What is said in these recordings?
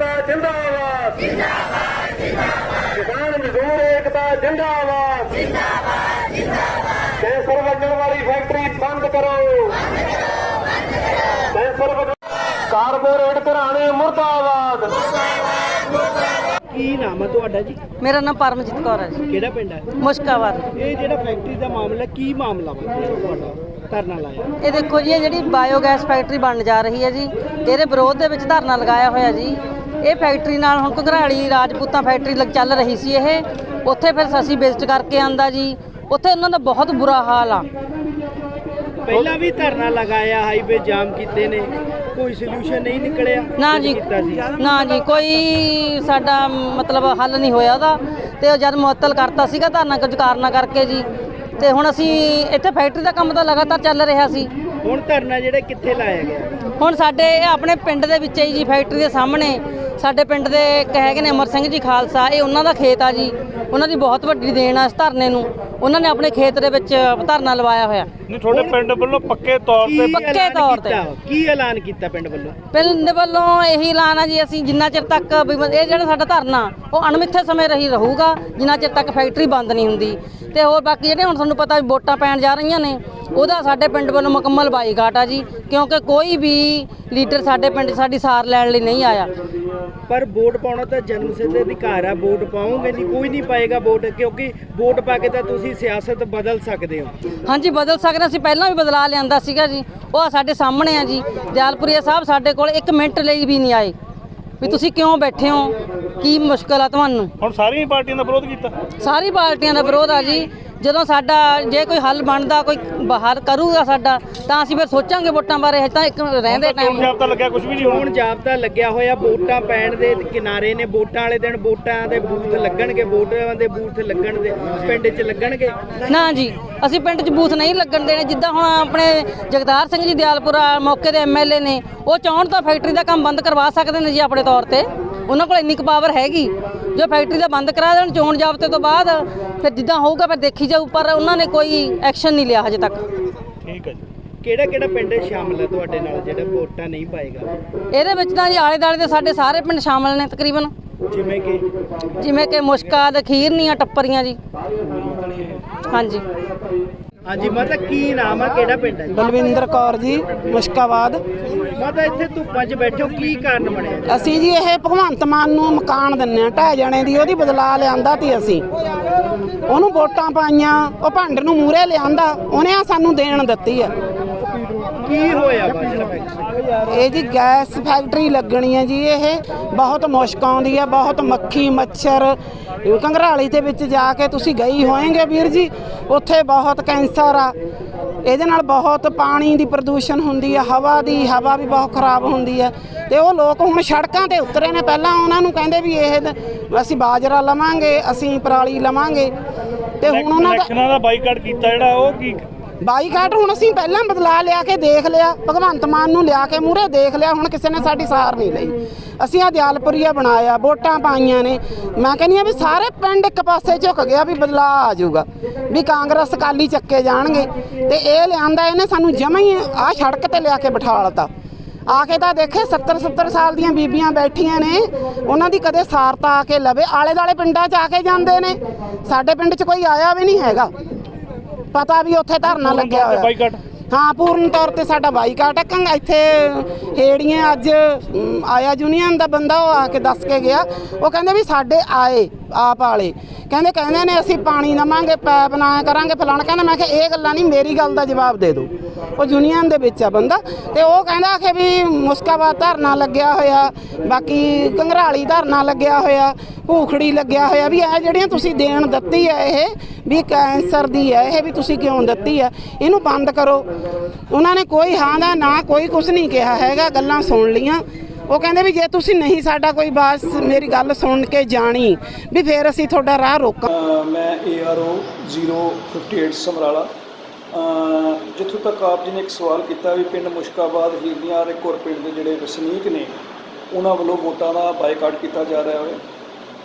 ਏਕਤਾ ਜਿੰਦਾਬਾਦ। ਜਿੰਦਾਬਾਦ ਜਿੰਦਾਬਾਦ ਕਿਸਾਨ ਮਜ਼ਦੂਰ ਏਕਤਾ ਜਿੰਦਾਬਾਦ। ਜਿੰਦਾਬਾਦ ਜਿੰਦਾਬਾਦ ਕੈਂਸਰ ਵੱਢਣ ਵਾਲੀ ਫੈਕਟਰੀ ਬੰਦ ਕਰੋ। ਬੰਦ ਕਰੋ ਬੰਦ ਕਾਰਪੋਰੇਟ ਘਰਾਣੇ ਮੁਰਦਾਬਾਦ। ਕੀ ਨਾਮ ਹੈ ਤੁਹਾਡਾ ਜੀ? ਮੇਰਾ ਨਾਮ ਪਰਮਜੀਤ ਕੌਰ ਹੈ ਜੀ। ਕਿਹੜਾ ਪਿੰਡ ਹੈ ਮੁਸ਼ਕਾਬਾਦ। ਇਹ ਜਿਹੜਾ ਫੈਕਟਰੀ ਦਾ ਮਾਮਲਾ ਕੀ ਮਾਮਲਾ ਵਾ? ਤੁਹਾਡਾ ਧਰਨਾ ਲਾਇਆ? ਇਹ ਦੇਖੋ ਜੀ ਇਹ ਜਿਹੜੀ ਬਾਇਓਗੈਸ ਫੈਕਟਰੀ ਬਣਨ ਜਾ ਰਹੀ ਹੈ ਜੀ ਇਹਦੇ ਵਿਰੋਧ ਦੇ ਵਿੱਚ ਧਰਨਾ ਲਗਾਇਆ ਹੋਇਆ ਜੀ। ਇਹ ਫੈਕਟਰੀ ਨਾਲ ਹੁਣ ਘਗਰਾਲੀ ਰਾਜਪੂਤਾਂ ਫੈਕਟਰੀ ਲੱਗ ਚੱਲ ਰਹੀ ਸੀ ਇਹ। ਉੱਥੇ ਫਿਰ ਅਸੀਂ ਵਿਜ਼ਿਟ ਕਰਕੇ ਆਂਦਾ ਜੀ। ਉੱਥੇ ਉਹਨਾਂ ਦਾ ਬਹੁਤ ਬੁਰਾ ਹਾਲ ਆ। ਪਹਿਲਾਂ ਵੀ ਧਰਨਾ ਲਗਾਇਆ ਹਾਈਵੇ ਜਾਮ ਕੀਤੇ ਨੇ। ਕੋਈ ਸੋਲੂਸ਼ਨ ਨਹੀਂ ਨਿਕਲਿਆ। ਨਾ ਜੀ ਕੀਤਾ ਸੀ ਨਾ ਜੀ ਕੋਈ ਸਾਡਾ ਮਤਲਬ ਹੱਲ ਨਹੀਂ ਹੋਇਆ ਉਹਦਾ। ਤੇ ਉਹ ਜਦ ਮੁਅੱਤਲ ਕਰਤਾ ਸੀਗਾ ਧਰਨਾ ਕੁਝ ਕਾਰਨਾਂ ਕਰਕੇ ਜੀ। ਤੇ ਹੁਣ ਅਸੀਂ ਇੱਥੇ ਫੈਕਟਰੀ ਦਾ ਕੰਮ ਤਾਂ ਲਗਾਤਾਰ ਚੱਲ ਰਿਹਾ ਸੀ। ਹੁਣ ਧਰਨਾ ਜਿਹੜਾ ਕਿੱਥੇ ਲਾਇਆ ਗਿਆ? ਹੁਣ ਸਾਡੇ ਇਹ ਆਪਣੇ ਪਿੰਡ ਦੇ ਵਿੱਚ ਹੀ ਜੀ ਫੈਕਟਰੀ ਦੇ ਸਾਹਮਣੇ। ਸਾਡੇ ਪਿੰਡ ਦੇ ਇੱਕ ਹੈਗੇ ਨੇ ਅਮਰ ਸਿੰਘ ਜੀ ਖਾਲਸਾ ਇਹ ਉਹਨਾਂ ਦਾ ਖੇਤ ਆ ਜੀ। ਉਹਨਾਂ ਦੀ ਬਹੁਤ ਵੱਡੀ ਦੇਣ ਆ ਇਸ ਧਰਨੇ ਨੂੰ। ਉਹਨਾਂ ਨੇ ਆਪਣੇ ਖੇਤ ਦੇ ਵਿੱਚ ਧਰਨਾ ਲਵਾਇਆ ਹੋਇਆ। ਨਹੀਂ ਤੁਹਾਡੇ ਪਿੰਡ ਵੱਲੋਂ ਪੱਕੇ ਤੌਰ ਤੇ ਪੱਕੇ ਤੌਰ ਤੇ। ਕੀ ਐਲਾਨ ਕੀਤਾ ਪਿੰਡ ਵੱਲੋਂ? ਪਿੰਡ ਵੱਲੋਂ ਇਹੀ ਐਲਾਨ ਆ ਜੀ ਅਸੀਂ ਜਿੰਨਾ ਚਿਰ ਤੱਕ ਇਹ ਜਿਹੜਾ ਸਾਡਾ ਧਰਨਾ ਉਹ ਅਣਮਿੱਥੇ ਸਮੇਂ ਰਹੀ ਰਹੂਗਾ ਜਿੰਨਾ ਚਿਰ ਤੱਕ ਫੈਕਟਰੀ ਬੰਦ ਨਹੀਂ ਹੁੰਦੀ। ਤੇ ਹੋਰ ਬਾਕੀ ਜਿਹੜੇ ਹੁਣ ਤੁਹਾਨੂੰ ਪਤਾ ਵੋਟਾਂ ਪੈਣ ਜਾ ਰਹੀਆਂ ਨੇ ਉਹਦਾ ਸਾਡੇ ਪਿੰਡ ਵੱਲੋਂ ਮੁਕੰਮਲ ਬਾਈਕਾਟ ਆ ਜੀ ਕਿਉਂਕਿ ਕੋਈ ਵੀ ਲੀਡਰ ਸਾਡੇ ਪਿੰਡ 'ਚ ਸਾਡੀ ਸਾਰ ਲੈਣ ਲਈ ਨਹੀਂ ਆਇਆ। ਪਰ ਵੋਟ ਪਾਉਣਾ ਤਾਂ ਜਨਮ ਸਿੱਧ ਅਧਿਕਾਰ ਆ ਵੋਟ ਪਾਉਂਗੇ ਨਹੀਂ ਕੋਈ ਨਹੀਂ ਪਾਏਗਾ ਵੋਟ ਕਿਉਂਕਿ ਵੋਟ ਪਾ ਕੇ ਤਾਂ ਤੁਸੀਂ ਸਿਆਸਤ ਬਦਲ ਸਕਦੇ ਹੋ। ਹਾਂਜੀ ਬਦਲ ਸਕਦੇ ਅਸੀਂ ਪਹਿਲਾਂ ਵੀ ਬਦਲਾ ਲਿਆਂਦਾ ਸੀਗਾ ਜੀ ਉਹ ਸਾਡੇ ਸਾਹਮਣੇ ਆ ਜੀ ਦਿਆਲਪੁਰੀਆ ਸਾਹਿਬ ਸਾਡੇ ਕੋਲ 1 ਮਿੰਟ ਲਈ ਵੀ ਨਹੀਂ ਆਏ। ਵੀ ਤੁਸੀਂ ਕਿਉਂ ਬੈਠੇ ਹੋ? ਕੀ ਮੁਸ਼ਕਲ ਆ ਤੁਹਾਨੂੰ? ਹੁਣ ਸਾਰੀਆਂ ਪਾਰਟੀਆਂ ਦਾ ਵਿਰੋਧ ਕੀਤਾ। ਸਾਰੀ ਪਾਰਟੀਆਂ ਦਾ ਵਿਰੋਧ ਆ ਜੀ ਜਦੋਂ ਸਾਡਾ ਜੇ ਕੋਈ ਹੱਲ ਬਣਦਾ ਕੋਈ ਬਾਹਰ ਕਰੂਗਾ ਸਾਡਾ ਤਾਂ ਅਸੀਂ ਫਿਰ ਸੋਚਾਂਗੇ ਵੋਟਾਂ ਬਾਰੇ ਹਜੇ ਤਾਂ ਇੱਕ ਰਹਿੰਦੇ ਟਾਈਮ ਜਾਬਤਾ ਲੱਗਿਆ ਕੁਝ ਵੀ ਨਹੀਂ ਹੁਣ। ਹੋਣਾ ਜਾਬਤਾ ਲੱਗਿਆ ਹੋਇਆ ਵੋਟਾਂ ਪੈਣ ਦੇ ਕਿਨਾਰੇ ਨੇ ਵੋਟਾਂ ਵਾਲੇ ਦਿਨ ਵੋਟਾਂ ਦੇ ਬੂਥ ਲੱਗਣਗੇ ਵੋਟਰਾਂ ਦੇ ਬੂਥ ਲੱਗਣ ਦੇ ਪਿੰਡ 'ਚ ਲੱਗਣਗੇ। ਨਾ ਜੀ ਅਸੀਂ ਪਿੰਡ 'ਚ ਬੂਥ ਨਹੀਂ ਲੱਗਣ ਦੇਣੇ ਜਿੱਦਾਂ ਹੁਣ ਆਪਣੇ ਜਗਤਾਰ ਸਿੰਘ ਜੀ ਦਿਆਲਪੁਰਾ ਮੌਕੇ ਦੇ ਐਮਐਲਏ ਨੇ ਉਹ ਚਾਹਣ ਤਾਂ ਫੈਕਟਰੀ ਦਾ ਕੰਮ ਬੰਦ ਕਰਵਾ ਸਕਦੇ ਨੇ ਜੀ ਆਪਣੇ ਤੌਰ ਤੇ। ਉਹਨਾਂ ਕੋਲ ਇੰਨੀ ਕੁ ਪਾਵਰ ਹੈਗੀ ਜੋ ਫੈਕਟਰੀ ਦਾ ਬੰਦ ਕਰਾ ਦੇਣ ਚੋਣ ਜਾਬਤੇ ਤੋਂ ਬਾਅਦ ਫਿਰ ਜਿੱਦਾਂ ਹੋਊਗਾ ਫਿਰ ਦੇਖੀ ਜਾਊ ਪਰ ਉਹਨਾਂ ਨੇ ਕੋਈ ਐਕਸ਼ਨ ਨਹੀਂ ਲਿਆ ਹਜੇ ਤੱਕ। ਠੀਕ ਹੈ ਜੀ। ਕਿਹੜਾ ਕਿਹੜਾ ਪਿੰਡ ਸ਼ਾਮਲ ਹੈ ਤੁਹਾਡੇ ਨਾਲ ਜਿਹੜਾ ਵੋਟਾਂ ਨਹੀਂ ਪਾਏਗਾ? ਇਹਦੇ ਵਿੱਚ ਤਾਂ ਜੀ ਆਲੇ ਦਾਲੇ ਦੇ ਸਾਡੇ ਸਾਰੇ ਪਿੰਡ ਸ਼ਾਮਲ ਨੇ ਤਕਰੀਬਨ। ਜਿਵੇਂ ਕਿ? ਜਿਵੇਂ ਕਿ ਮੁਸ਼ਕਾ ਖੀਰਨੀਆਂ ਟੱਪਰੀਆਂ ਜੀ। ਹਾਂਜੀ। ਹਾਂਜੀ ਮਾਤਾ ਕੀ ਨਾਮ ਆ ਕਿਹੜਾ ਪਿੰਡ ਹੈ? ਬਲਵਿੰਦਰ ਕੌਰ ਜੀ ਮੁਸ਼ਕਾਬਾਦ ਮਾਤਾ ਇੱਥੇ ਧੁੱਪਾਂ 'ਚ ਬੈਠੇ ਕੀ ਕਾਰਨ ਬਣਿਆ? ਅਸੀਂ ਜੀ ਇਹ ਭਗਵੰਤ ਮਾਨ ਨੂੰ ਮਕਾਨ ਦਿੰਨੇ ਆ ਢਹਿ ਜਾਣੇ ਦੀ ਉਹਦੀ ਬਦਲਾ ਲਿਆਂਦਾ ਤੀ ਅਸੀਂ ਉਹਨੂੰ ਵੋਟਾਂ ਪਾਈਆਂ ਉਹ ਭੰਡ ਨੂੰ ਮੂਰੇ ਲਿਆਂਦਾ ਉਹਨੇ ਆ ਸਾਨੂੰ ਦੇਣ ਦਿੱਤੀ ਆ ਕੀ ਹੋਇਆ ਫੈਕਟਰੀ ਇਹ ਜੀ ਗੈਸ ਫੈਕਟਰੀ ਲੱਗਣੀ ਹੈ ਜੀ ਇਹ ਬਹੁਤ ਮੁਸ਼ਕ ਆਉਂਦੀ ਹੈ ਬਹੁਤ ਮੱਖੀ ਮੱਛਰ। ਕੰਗਰਾਲੀ ਦੇ ਵਿੱਚ ਜਾ ਕੇ ਤੁਸੀਂ ਗਈ ਹੋਏਗੇ ਵੀਰ ਜੀ ਉੱਥੇ ਬਹੁਤ ਕੈਂਸਰ ਆ। ਇਹਦੇ ਨਾਲ ਬਹੁਤ ਪਾਣੀ ਦੀ ਪ੍ਰਦੂਸ਼ਣ ਹੁੰਦੀ ਹੈ ਹਵਾ ਦੀ ਹਵਾ ਵੀ ਬਹੁਤ ਖਰਾਬ ਹੁੰਦੀ ਹੈ। ਤੇ ਉਹ ਲੋਕ ਹੁਣ ਸੜਕਾਂ ਤੇ ਉਤਰੇ ਨੇ ਪਹਿਲਾਂ ਉਹਨਾਂ ਨੂੰ ਕਹਿੰਦੇ ਵੀ ਇਹ ਅਸੀਂ ਬਾਜਰਾ ਲਵਾਂਗੇ ਅਸੀਂ ਪਰਾਲੀ ਲਵਾਂਗੇ। ਤੇ ਹੁਣ ਉਹਨਾਂ ਦਾ ਇਲੈਕਸ਼ਨਾਂ ਦਾ ਬਾਈਕਾਟ ਕੀਤਾ ਜਿਹੜਾ ਉਹ ਕੀ ਬਾਈਕਾਟ ਹੁਣ ਅਸੀਂ ਪਹਿਲਾਂ ਬਦਲਾ ਲਿਆ ਕੇ ਦੇਖ ਲਿਆ, ਭਗਵੰਤ ਮਾਨ ਨੂੰ ਲਿਆ ਕੇ ਮੂਰੇ ਦੇਖ ਲਿਆ, ਹੁਣ ਕਿਸੇ ਨੇ ਸਾਡੀ ਸਾਰ ਨਹੀਂ ਲਈ। ਅਸੀਂ ਆ ਦਿਆਲਪੁਰੀਆ ਬਣਾਇਆ, ਵੋਟਾਂ ਪਾਈਆਂ ਨੇ। ਮੈਂ ਕਹਿੰਦੀ ਆ ਵੀ ਸਾਰੇ ਪਿੰਡ ਇੱਕ ਪਾਸੇ ਝੁਕ ਗਿਆ ਵੀ ਬਦਲਾ ਆ ਜਾਊਗਾ, ਵੀ ਕਾਂਗਰਸ ਅਕਾਲੀ ਚੱਕੇ ਜਾਣਗੇ। ਤੇ ਇਹ ਲਿਆਂਦਾ, ਇਹਨੇ ਸਾਨੂੰ ਜਮਾਂ ਹੀ ਆ ਸੜਕ ਤੇ ਲਿਆ ਕੇ ਬਿਠਾ ਬਿਠਾਲਤਾ। ਆ ਕੇ ਤਾਂ ਦੇਖੇ 70 70 ਸਾਲ ਦੀਆਂ ਬੀਬੀਆਂ ਬੈਠੀਆਂ ਨੇ, ਉਹਨਾਂ ਦੀ ਕਦੇ ਸਾਰਤਾ ਆ ਕੇ ਲਵੇ। ਆਲੇ ਦਾਲੇ ਪਿੰਡਾਂ 'ਚ ਆ ਕੇ ਜਾਂਦੇ ਨੇ। ਸਾਡੇ ਪਿੰਡ 'ਚ ਕੋਈ ਆਇਆ ਵੀ ਨਹੀਂ ਹੈਗਾ। ਪਤਾ ਵੀ ਉੱਥੇ ਧਰਨਾ ਲੱਗਿਆ ਹੋਇਆ। ਬਾਈਕਾਟ। ਹਾਂ ਪੂਰਨ ਤੌਰ ਤੇ ਸਾਡਾ ਬਾਈਕਾਟ ਹੈ ਕੰਗ ਇੱਥੇ ਹੇੜੀਆਂ ਅੱਜ ਅਮ, ਆਇਆ ਯੂਨੀਅਨ ਦਾ ਬੰਦਾ ਉਹ ਆ ਕੇ ਦੱਸ ਕੇ ਗਿਆ। ਉਹ ਕਹਿੰਦੇ ਵੀ ਸਾਡੇ ਆਏ ਆਪ ਵਾਲੇ ਕਹਿੰਦੇ ਕਹਿੰਦੇ ਨੇ ਅਸੀਂ ਪਾਣੀ ਲਵਾਂਗੇ ਪੈਪ ਨਾ ਕਰਾਂਗੇ ਫਲਾਣਾ। ਕਹਿੰਦਾ ਮੈਂ ਕਿਹਾ ਇਹ ਗੱਲਾਂ ਨਹੀਂ ਮੇਰੀ ਗੱਲ ਦਾ ਜਵਾਬ ਦੇ ਦਿਓ। ਉਹ ਯੂਨੀਅਨ ਦੇ ਵਿੱਚ ਆ ਬੰਦਾ। ਤੇ ਉਹ ਕਹਿੰਦਾ ਕਿ ਵੀ ਮੁਸਕਾਬਾਦ ਧਰਨਾ ਲੱਗਿਆ ਹੋਇਆ। ਬਾਕੀ ਕੰਗਰਾਲੀ ਧਰਨਾ ਲੱਗਿਆ ਹੋਇਆ। ਭੂਖੜੀ ਲੱਗਿਆ ਹੋਇਆ। ਵੀ ਇਹ ਜਿਹੜੀਆਂ ਤੁਸੀਂ ਦੇਣ ਦਿੱਤੀ ਹੈ ਇਹ ਵੀ ਕੈਂਸਰ ਦੀ ਹੈ ਇਹ ਵੀ ਤੁਸੀਂ ਕਿਉਂ ਦਿੱਤੀ ਹੈ? ਇਹਨੂੰ ਬੰਦ ਕਰੋ। ਉਹਨਾਂ ਨੇ ਕੋਈ ਹਾਂ ਦਾ ਨਾ ਕੋਈ ਕੁਝ ਨਹੀਂ ਕਿਹਾ ਹੈਗਾ ਗੱਲਾਂ ਸੁਣ ਲੀਆਂ ਉਹ ਕਹਿੰਦੇ ਵੀ ਜੇ ਤੁਸੀਂ ਨਹੀਂ ਸਾਡਾ ਕੋਈ ਬਾਸ ਮੇਰੀ ਗੱਲ ਸੁਣ ਕੇ ਜਾਣੀ ਵੀ ਫੇਰ ਅਸੀਂ ਤੁਹਾਡਾ ਰਾਹ ਰੋਕਾਂ। ਅ, ਮੈਂ ARO 058 ਸਮਰਾਲਾ। ਜਿੱਥੋਂ ਤੱਕ ਆਪ ਜੀ ਨੇ ਇੱਕ ਸਵਾਲ ਕੀਤਾ ਵੀ ਪਿੰਡ ਮੁਸ਼ਕਾਬਾਦ ਹੀਰਨੀਆਂ ਦੇ ਕੋਰਪੇਟ ਦੇ ਜਿਹੜੇ ਵਸਨੀਕ ਨੇ ਉਹਨਾਂ ਵੱਲੋਂ ਵੋਟਾਂ ਦਾ ਬਾਈਕਾਟ ਕੀਤਾ ਜਾ ਰਿਹਾ ਹੈ।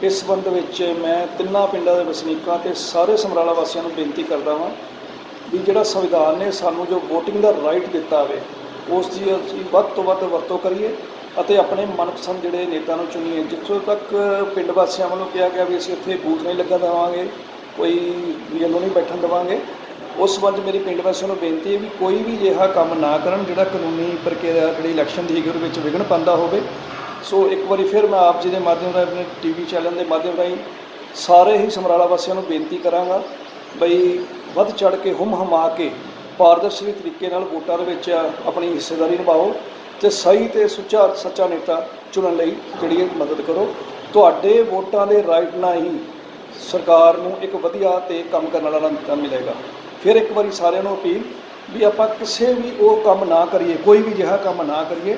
ਇਸ ਸੰਬੰਧ ਵਿੱਚ ਮੈਂ ਤਿੰਨਾਂ ਪਿੰਡਾਂ ਦੇ ਵਸਨੀਕਾਂ ਤੇ ਸਾਰੇ ਸਮਰਾਲਾ ਵਾਸੀਆਂ ਨੂੰ ਬੇਨਤੀ ਕਰਦਾ ਹਾਂ ਵੀ ਜਿਹੜਾ ਸੰਵਿਧਾਨ ਨੇ ਸਾਨੂੰ ਜੋ VOTING ਦਾ ਰਾਈਟ ਦਿੱਤਾ ਹੋਵੇ ਉਸ ਦੀ ਅਸੀਂ ਵੱਧ ਤੋਂ ਵੱਧ ਵਰਤੋਂ ਕਰੀਏ ਅਤੇ ਆਪਣੇ ਮਨਪਸੰਦ ਜਿਹੜੇ ਨੇਤਾ ਨੂੰ ਚੁਣੀਏ। ਜਿੱਥੋਂ ਤੱਕ ਪਿੰਡ ਵਾਸੀਆਂ ਵੱਲੋਂ ਕਿਹਾ ਗਿਆ ਵੀ ਅਸੀਂ ਇੱਥੇ ਬੂਥ ਨਹੀਂ ਲੱਗਾ ਦੇਵਾਂਗੇ, ਕੋਈ ਯੈਲੋ ਨਹੀਂ ਬੈਠਣ ਦੇਵਾਂਗੇ, ਉਸ ਸੰਬੰਧ ਮੇਰੀ ਪਿੰਡ ਵਾਸੀਆਂ ਨੂੰ ਬੇਨਤੀ ਹੈ ਵੀ ਕੋਈ ਵੀ ਅਜਿਹਾ ਕੰਮ ਨਾ ਕਰਨ ਜਿਹੜਾ ਕਾਨੂੰਨੀ ਪ੍ਰਕਿਰਿਆ, ਜਿਹੜੀ ਇਲੈਕਸ਼ਨ ਦੀ ਹੈਗੀ ਉਹਦੇ ਵਿੱਚ ਵਿਘਨ ਪਾਉਂਦਾ ਹੋਵੇ। ਸੋ ਇੱਕ ਵਾਰੀ ਫਿਰ ਮੈਂ ਆਪ ਜੀ ਦੇ ਮਾਧਿਅਮ ਰਾਹੀਂ, ਆਪਣੇ ਟੀਵੀ ਚੈਨਲ ਦੇ ਮਾਧਿਅਮ ਰਾਹੀਂ ਸਾਰੇ ਹੀ ਸਮਰਾਲਾ ਵਾਸੀਆਂ ਨੂੰ ਬੇਨਤੀ ਕਰਾਂਗਾ ਬਈ ਵੱਧ ਚੜ ਕੇ ਹੁਮ ਹਮਾ ਕੇ ਪਾਰਦਰਸ਼ੀ ਤਰੀਕੇ ਨਾਲ ਵੋਟਾਂ ਦੇ ਵਿੱਚ ਆਪਣੀ ਹਿੱਸੇਦਾਰੀ ਨਿਭਾਓ ਤੇ ਸਹੀ ਤੇ ਸੁੱਚਾ, ਸੱਚਾ ਨੇਤਾ ਚੁਣਨ ਲਈ ਜਿਹੜੀ ਇਹ ਮਦਦ ਕਰੋ। ਤੁਹਾਡੇ ਵੋਟਾਂ ਦੇ ਰਾਈਟ ਨਾਲ ਹੀ ਸਰਕਾਰ ਨੂੰ ਇੱਕ ਵਧੀਆ ਤੇ ਕੰਮ ਕਰਨ ਵਾਲਾ ਨੇਤਾ ਮਿਲੇਗਾ। ਫਿਰ ਇੱਕ ਵਾਰੀ ਸਾਰਿਆਂ ਨੂੰ ਅਪੀਲ ਵੀ ਆਪਾਂ ਕਿਸੇ ਵੀ ਉਹ ਕੰਮ ਨਾ ਕਰੀਏ, ਕੋਈ ਵੀ ਅਜਿਹਾ ਕੰਮ ਨਾ ਕਰੀਏ,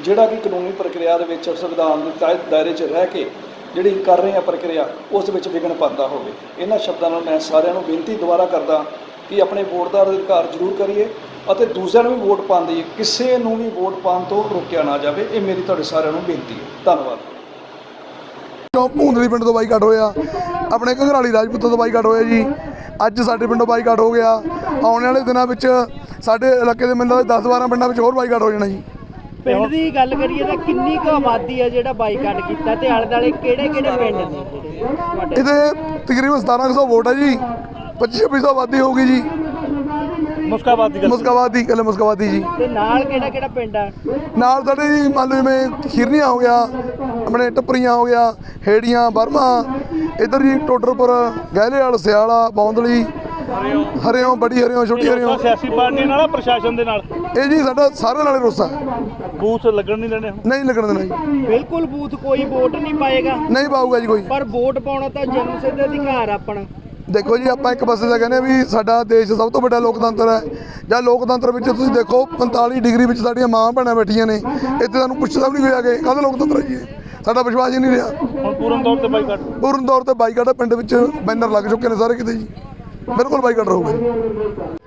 ਜਿਹੜਾ ਕਿ ਕਾਨੂੰਨੀ ਪ੍ਰਕਿਰਿਆ ਦੇ ਵਿੱਚ ਸੰਵਿਧਾਨ ਦੇ ਤਹਿਤ ਦਾਇਰੇ 'ਚ ਰਹਿ ਕੇ ਜਿਹੜੀ ਕਰ ਰਹੇ ਆ ਪ੍ਰਕਿਰਿਆ, ਉਸ ਵਿੱਚ ਵਿਘਨ ਪਾਉਂਦਾ ਹੋਵੇ। ਇਹਨਾਂ ਸ਼ਬਦਾਂ ਨਾਲ ਮੈਂ ਸਾਰਿਆਂ ਨੂੰ ਬੇਨਤੀ ਦੁਬਾਰਾ ਕਰਦਾ ਕਿ ਆਪਣੇ ਵੋਟ ਦਾ ਅਧਿਕਾਰ ਜ਼ਰੂਰ ਕਰੀਏ ਅਤੇ ਦੂਸਰਿਆਂ ਨੂੰ ਵੀ ਵੋਟ ਪਾਉਣ ਦੀ, ਕਿਸੇ ਨੂੰ ਵੀ ਵੋਟ ਪਾਉਣ ਤੋਂ ਰੋਕਿਆ ਨਾ ਜਾਵੇ। ਇਹ ਮੇਰੀ ਤੁਹਾਡੇ ਸਾਰਿਆਂ ਨੂੰ ਬੇਨਤੀ ਹੈ। ਧੰਨਵਾਦ। ਚੌਂਕ ਭੂੰਦਲੀ ਪਿੰਡ ਤੋਂ ਬਾਈਕਾਟ ਹੋਇਆ, ਆਪਣੇ ਘਗਰਾਲੀ ਰਾਜਪੂਤ ਤੋਂ ਬਾਈਕਾਟ ਹੋਇਆ ਜੀ। ਅੱਜ ਸਾਡੇ ਪਿੰਡੋਂ ਬਾਈਕਾਟ ਹੋ ਗਿਆ। ਆਉਣ ਵਾਲੇ ਦਿਨਾਂ ਵਿੱਚ ਸਾਡੇ ਇਲਾਕੇ ਦੇ ਮੈਨੂੰ 10-12 ਪਿੰਡਾਂ ਵਿੱਚ ਹੋਰ ਬਾਈਕਾਟ ਹੋ ਜਾਣਾ ਜੀ। ਪਿੰਡ ਦੀ ਗੱਲ ਕਰੀਏ ਤਾਂ ਕਿੰਨੀ ਕੁ ਆਬਾਦੀ ਆ ਜਿਹੜਾ ਬਾਈਕਾਟ ਕੀਤਾ ਤੇ ਆਲੇ ਦਾਲੇ ਕਿਹੜੇ ਕਿਹੜੇ ਪਿੰਡ ਨੇ ਜਿਹੜੇ? ਤੁਹਾਡੇ? ਇਹਦੇ ਤਕਰੀਬਨ 1700 ਵੋਟ ਹੈ ਜੀ 2500 ਆਬਾਦੀ ਹੋਊਗੀ ਜੀ। ਮੁਸਕਾਬਾਦ ਦੀ ਗੱਲ। ਮੁਸਕਾਬਾਦ ਦੀ ਕੱਲ ਮੁਸਕਾਬਾਦ ਦੀ ਜੀ। ਤੇ ਨਾਲ ਕਿਹੜਾ ਕਿਹੜਾ ਪਿੰਡ ਆ? ਨਾਲ ਸਾਡੇ ਜੀ ਮੰਨ ਲਓ ਜਿਵੇਂ ਖੀਰਨੀਆਂ ਹੋ ਗਿਆ ਆਪਣੇ ਟੱਪਰੀਆਂ ਹੋ ਗਿਆ ਹੇੜੀਆਂ ਬਰਮਾ ਇਧਰ ਜੀ ਟੋਡਰਪੁਰ ਗਹਿਲੇਵਾਲ ਸਿਆਲਾ ਬੌਂਦਲੀ ਹਰਿਓਂ ਬੜੀ ਹਰਿਓਂ ਛੋਟੀ ਹਰਿਓਂ। ਸਿਆਸੀ ਪਾਰਟੀ ਨਾਲ ਪ੍ਰਸ਼ਾਸਨ ਦੇ ਨਾਲ? ਇਹ ਜੀ ਸਾਡਾ ਸਾਰਿਆਂ ਨਾਲੇ ਰੋਸਾ। ਬੂਥ ਲੱਗਣ ਨਹੀਂ ਦੇਣੇ ਹੁਣ? ਨਹੀਂ ਲੱਗਣ ਦੇਣਾ ਜੀ। ਬਿਲਕੁਲ ਬੂਥ ਕੋਈ ਵੋਟ ਨਹੀਂ ਪਾਏਗਾ। ਨਹੀਂ ਪਾਊਗਾ ਜੀ ਕੋਈ। ਪਰ ਵੋਟ ਪਾਉਣਾ ਤਾਂ ਜਨਮ ਸਿੱਧ ਅਧਿਕਾਰ ਆ ਆਪਣਾ। ਦੇਖੋ ਜੀ ਆਪਾਂ ਇੱਕ ਪਾਸੇ ਤਾਂ ਕਹਿੰਦੇ ਆ ਵੀ ਸਾਡਾ ਦੇਸ਼ ਸਭ ਤੋਂ ਵੱਡਾ ਲੋਕਤੰਤਰ ਹੈ। ਜਾਂ ਲੋਕਤੰਤਰ ਵਿੱਚ ਤੁਸੀਂ ਦੇਖੋ 45 ਡਿਗਰੀ ਵਿੱਚ ਸਾਡੀਆਂ ਮਾਂ ਭੈਣਾਂ ਬੈਠੀਆਂ ਨੇ। ਇੱਥੇ ਸਾਨੂੰ ਪੁੱਛਦਾ ਵੀ ਨਹੀਂ ਹੋਇਆ ਕਿ ਕਾਹਦਾ ਲੋਕਤੰਤਰ ਹੈ ਜੀ ਇਹ? ਸਾਡਾ ਵਿਸ਼ਵਾਸ ਹੀ ਨਹੀਂ ਰਿਹਾ। ਹੁਣ ਪੂਰਨ ਤੌਰ ਤੇ ਬਾਈਕਾਟ। ਪੂਰਨ ਤੌਰ ਤੇ ਬਾਈਕਾਟ ਪਿੰਡ ਵਿੱਚ ਬੈਨਰ ਲੱਗ ਚੁੱਕੇ ਨੇ ਸਾਰੇ ਕਿਤੇ ਜੀ। ਬਿਲਕੁਲ ਬਾਈਕਾਟ ਰਹੂਗਾ ਜੀ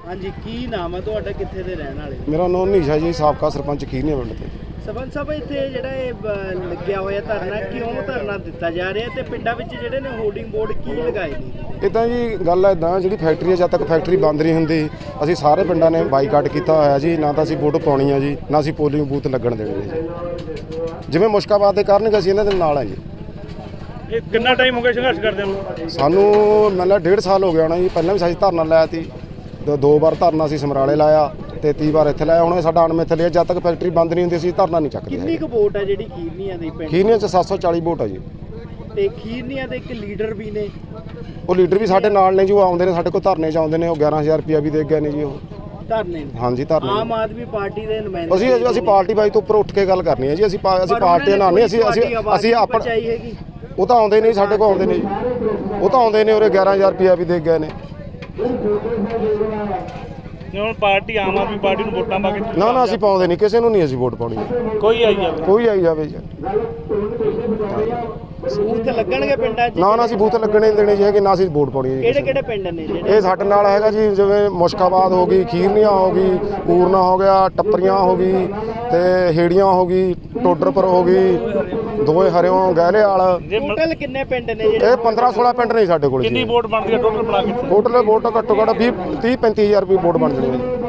ਹਾਂਜੀ ਕੀ ਨਾਮ ਹੈ ਤੁਹਾਡਾ? ਕਿੱਥੇ ਦੇ ਰਹਿਣ ਵਾਲੇ? ਮੇਰਾ ਨਾਮ ਨੀਸ਼ਾ ਜੀ ਸਾਬਕਾ ਸਰਪੰਚ ਖੀਰਨੇ ਪਿੰਡ ਤੇ। ਸਰਪੰਚ ਸਾਹਿਬ ਇੱਥੇ ਜਿਹੜਾ ਇਹ ਬ- ਲੱਗਿਆ ਹੋਇਆ ਧਰਨਾ ਕਿਉਂ ਧਰਨਾ ਦਿੱਤਾ ਜਾ ਰਿਹਾ? ਤੇ ਪਿੰਡਾਂ ਵਿੱਚ ਜਿਹੜੇ ਨੇ ਹੋਰਡਿੰਗ ਬੋਰਡ ਕੀ ਲਗਾਏ ਨੇ? ਇਦਾਂ ਜੀ ਗੱਲ ਇਦਾਂ ਜਿਹੜੀ ਫੈਕਟਰੀ ਹੈ ਜਦ ਤੱਕ ਫੈਕਟਰੀ ਬੰਦ ਨਹੀਂ ਹੁੰਦੀ ਅਸੀਂ ਸਾਰੇ ਪਿੰਡਾਂ ਨੇ ਬਾਈਕਾਟ ਕੀਤਾ ਹੋਇਆ ਜੀ ਨਾ ਤਾਂ ਅਸੀਂ ਵੋਟ ਪਾਉਣੀ ਆ ਜੀ ਨਾ ਅਸੀਂ ਪੋਲਿੰਗ ਬੂਥ ਲੱਗਣ ਦੇਣੇ ਨੇ ਜੀ। ਜਿਵੇਂ ਮੁਸ਼ਕਾਬਾਦ ਦੇ ਕਰਨਗੇ ਅਸੀਂ ਇਹਨਾਂ ਦੇ ਨਾਲ ਆ ਜੀ। ਇਹ ਕਿੰਨਾ ਟਾਈਮ ਹੋ ਗਿਆ ਸੰਘਰਸ਼ ਕਰਦੇ ਨੂੰ? ਸਾਨੂੰ ਮਤਲਬ ਡੇਢ ਸਾਲ ਹੋ ਗਿਆ ਹੋਣਾ ਜੀ। ਪਹਿਲਾਂ ਵੀ ਅਸੀਂ ਧਰਨਾ ਲਾਇਆ ਸੀ। ਦੋ- ਦੋ ਵਾਰ ਧਰਨਾ ਅਸੀਂ ਸਮਰਾਲੇ ਲਾਇਆ ਤੇ 30 ਵਾਰ ਇੱਥੇ ਲਾਇਆ। ਹੁਣ ਇਹ ਸਾਡਾ ਅਣਮਿੱਥੇ ਲਿਆ। ਜਦ ਤੱਕ ਫੈਕਟਰੀ ਬੰਦ ਨਹੀਂ ਹੁੰਦੀ ਅਸੀਂ ਧਰਨਾ ਨਹੀਂ ਚੱਕਦੇ ਕਿੰਨੀ ਕੁ ਵੋਟ ਹੈ ਜਿਹੜੀ ਖੀਰਨੀਆਂ ਦੀ ਪਿੰਡ? ਖੀਰਨੀਆਂ ਚ 740 ਵੋਟ ਆ ਜੀ। ਤੇ ਖੀਰਨੀਆਂ ਦੇ ਇੱਕ ਲੀਡਰ ਵੀ ਨੇ। ਉਹ ਲੀਡਰ ਵੀ ਸਾਡੇ ਨਾਲ ਨੇ ਜੀ। ਉਹ ਆਉਂਦੇ ਨੇ ਸਾਡੇ ਕੋਲ ਧਰਨੇ ਚ ਆਉਂਦੇ ਨੇ। ਉਹ 11000 ਰੁਪਿਆ ਵੀ ਦੇ ਗਏ ਨੇ ਜੀ ਉਹ। ਧਰਨੇ ਨੇ? ਹਾਂਜੀ ਧਰਨੇ ਆਮ ਆਦਮੀ ਪਾਰਟੀ ਦੇ ਨੁਮਾਇੰਦੇ ਅਸੀਂ ਅਸੀਂ ਪਾਰਟੀ ਬਾਈ ਤੋਂ ਉੱਪਰ ਉੱਠ ਕੇ ਗੱਲ ਕਰਨੀ ਹੈ ਜੀ। ਅਸੀਂ ਪਾ- ਅਸੀਂ ਪਰ ਉਹਨਾਂ ਨਾਲ ਨਹੀਂ ਅਸੀਂ ਅਸੀਂ ਆਪਣਾ ਬਚਾਈ ਹੈਗੀ। ਉਹ ਤਾਂ ਆਉਂਦੇ ਨਹੀਂ ਸਾਡੇ ਕੋਲ ਆਉਂਦੇ ਨੇ ਜੀ ਉਹ ਤਾਂ ਆਉਂਦੇ ਨੇ ਉਰੇ 11000 ਰੁਪਿਆ ਵੀ ਦੇ ਗਏ ਨੇ। ਜੇ ਹੁਣ ਪਾਰਟੀ ਆਮ ਆਦਮੀ ਪਾਰਟੀ ਨੂੰ ਵੋਟਾਂ ਪਾ ਕੇ ਨਾ ਨਾ ਅਸੀਂ ਪਾਉਂਦੇ ਨਹੀਂ ਕਿਸੇ ਨੂੰ ਨਹੀਂ ਅਸੀਂ ਵੋਟ ਪਾਉਣੀ। ਕੋਈ ਆਈ ਜਾਵੇ। ਕੋਈ ਆਈ ਜਾਵੇ ਜੀ। ਬੂਥ ਲੱਗਣਗੇ ਪਿੰਡਾਂ 'ਚ? ਨਾ ਨਾ ਅਸੀਂ ਬੂਥ ਲੱਗਣੇ ਨਹੀਂ ਦੇਣੇ ਜੀ ਹੈਗੇ ਨਾ ਅਸੀਂ ਵੋਟ ਪਾਉਣੀ ਜੀ ਕਿਹੜੇ ਕਿਹੜੇ ਪਿੰਡ ਨੇ ਜਿਹੜੇ। ਇਹ ਸਾਡੇ ਨਾਲ ਹੈਗਾ ਜੀ ਜਿਵੇਂ ਮੁਸ਼ਕਾਬਾਦ ਹੋ ਗਈ ਖੀਰਨੀਆਂ ਹੋ ਗਈ ਪੂਰਨਾ ਹੋ ਗਿਆ ਟੱਪਰੀਆਂ ਹੋ ਗਈ ਤੇ ਹੇੜੀਆਂ ਹੋ ਗਈ ਟੋਡਰਪੁਰ ਹੋ ਗਈ ਦੋਏ ਹਰਿਓਂ ਗਹਿਲੇ ਵਾਲ। ਜੇ ਮ- ਟੋਟਲ ਕਿੰਨੇ ਪਿੰਡ ਨੇ ਜਿਹੜੇ ਇਹ 15 16 ਪਿੰਡ ਨੇ ਸਾਡੇ ਕੋਲ ਕਿੰਨੀ ਵੋਟ ਬਣਦੀ ਹੈ? ਟੋਟਲ ਬਣਾ ਕੇ ਟੋਟਲ ਵੋਟ ਘੱਟੋ ਘੱਟ 20 30 35000 ਰੁਪਏ ਵੋਟ ਬਣ ਜਣੀ ਹੈ ਜੀ।